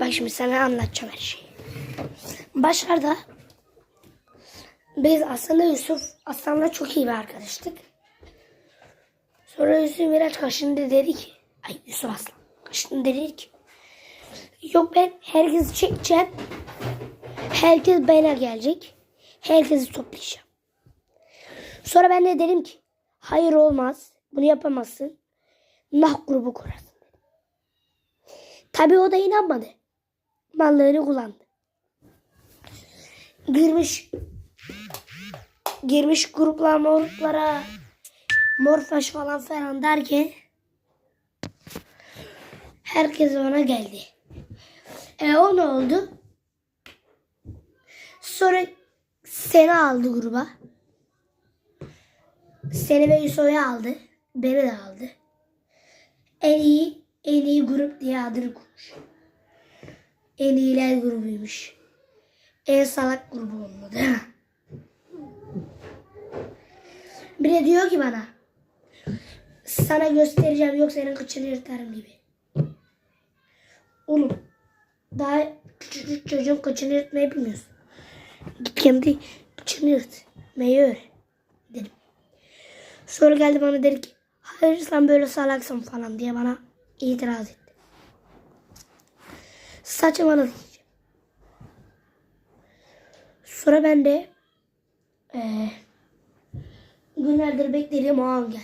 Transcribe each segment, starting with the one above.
Bak şimdi sana anlatacağım her şeyi. Başlarda biz aslında Yusuf Aslan'la çok iyi bir arkadaştık. Sonra Yusuf Miraç kaşındı dedi ki ay Yusuf Aslan kaşındı dedi ki yok ben herkesi çekeceğim. Herkes bana gelecek. Herkesi toplayacağım. Sonra ben de dedim ki hayır olmaz. Bunu yapamazsın. Nah grubu kurarsın. Tabii o da inanmadı. Mallarını kullandı. Girmiş girmiş gruplar moruklara morfaş falan falan derken herkes ona geldi. E o ne oldu? Sonra seni aldı gruba. Seni ve Yusuf'u aldı. Beni de aldı. En iyi en iyi grup diye adını koymuş. En iyiler grubuymuş. En salak grubu olmadı. Bir de diyor ki bana sana göstereceğim yok senin kıçını yırtarım gibi. Oğlum daha küçücük çocuğun kıçını yırtmayı bilmiyorsun. Git kendi kıçını yırt. Meyi dedim. Sonra geldi bana dedi ki hayır sen böyle salaksın falan diye bana itiraz etti. Saçmaladı. Sonra ben de eee günlerdir beklediğim o an geldi.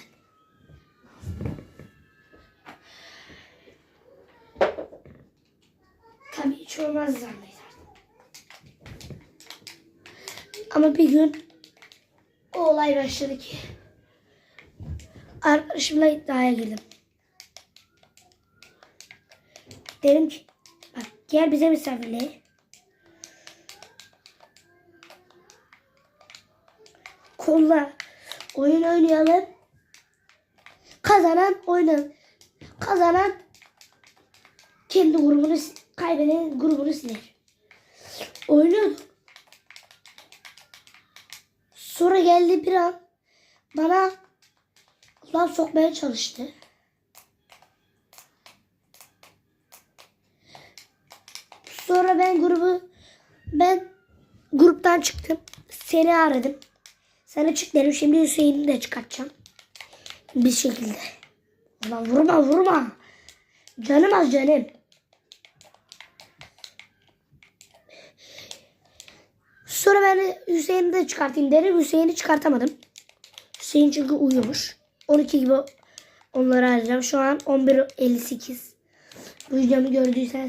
Tabii hiç olmaz zannederdim. Ama bir gün o olay başladı ki arkadaşımla iddiaya girdim. Dedim ki gel bize misafirliğe. Kolla oyun oynayalım. Kazanan oynar. Kazanan kendi grubunu kaybeden grubunu siler. Oynuyorduk. Sonra geldi bir an bana laf sokmaya çalıştı. Sonra ben grubu ben gruptan çıktım. Seni aradım. Sana çık dedim. Şimdi Hüseyin'i de çıkartacağım. Bir şekilde. Ulan vurma vurma. Canım az canım. Sonra ben Hüseyin'i de çıkartayım dedim. Hüseyin'i çıkartamadım. Hüseyin çünkü uyumuş. 12 gibi onları arayacağım. Şu an 11.58. Bu videomu gördüysen